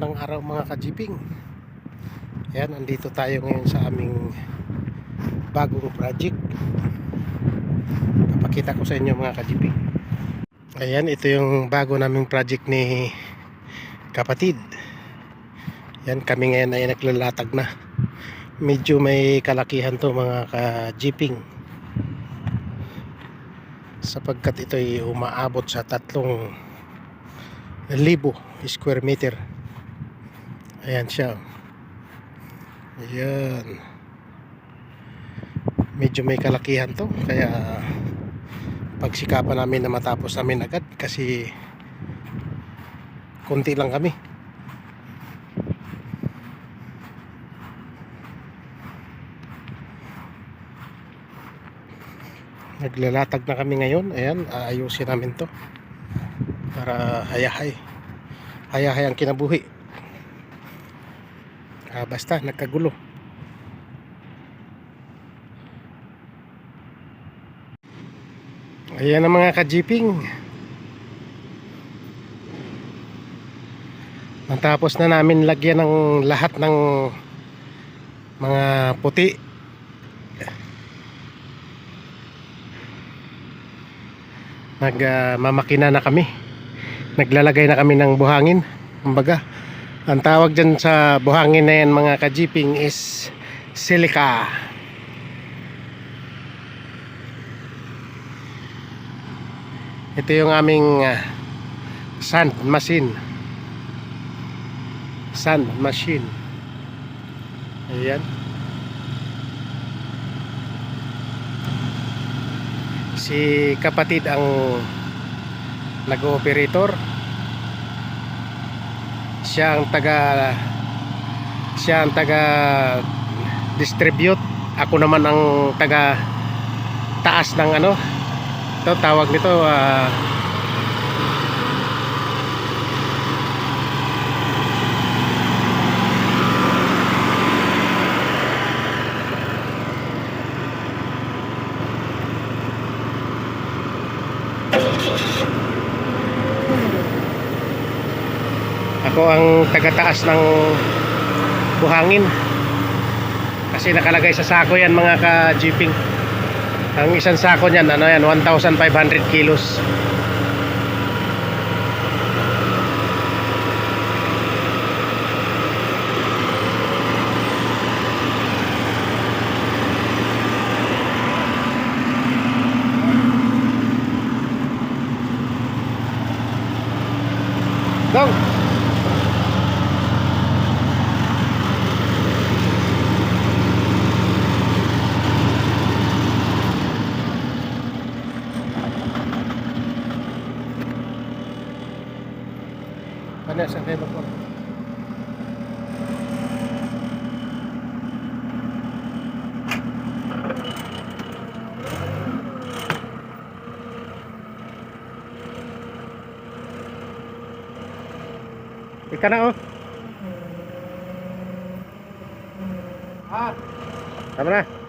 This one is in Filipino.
Magandang araw mga kajiping. Ayan, andito tayo ngayon sa aming bagong project. Papakita ko sa inyo mga kajiping. Ayan, ito yung bago naming project ni kapatid. Yan, kami ngayon ay naglalatag na. Medyo may kalakihan to mga kajiping. Sapagkat ito ay umaabot sa tatlong libo square meter ayan siya. Ayan. Medyo may kalakihan to kaya pagsikapan namin na matapos namin agad kasi konti lang kami. Naglalatag na kami ngayon. Ayan aayusin namin to para hayahay. Hayahay ang kinabuhi ah, basta nagkagulo. Ayan ang mga kajiping natapos na namin lagyan ng lahat ng mga puti. Nagmamakina na kami. Naglalagay na kami ng buhangin kumbaga ang tawag dyan sa buhangin na yan mga kajiping is silica. Ito yung aming ah, sand machine. Sand machine. Ayan. Si kapatid ang nag-operator siya ang taga siya ang taga distribute. Ako naman ang taga taas ng ano ito tawag nito ah, ako ang taga-taas ng buhangin. Kasi nakalagay sa sako yan mga ka-jeeping ang isang sako niyan ano yan 1,500 kilos. Dong! Ano sa kayo po? Ika na oh. Ah. Tama na.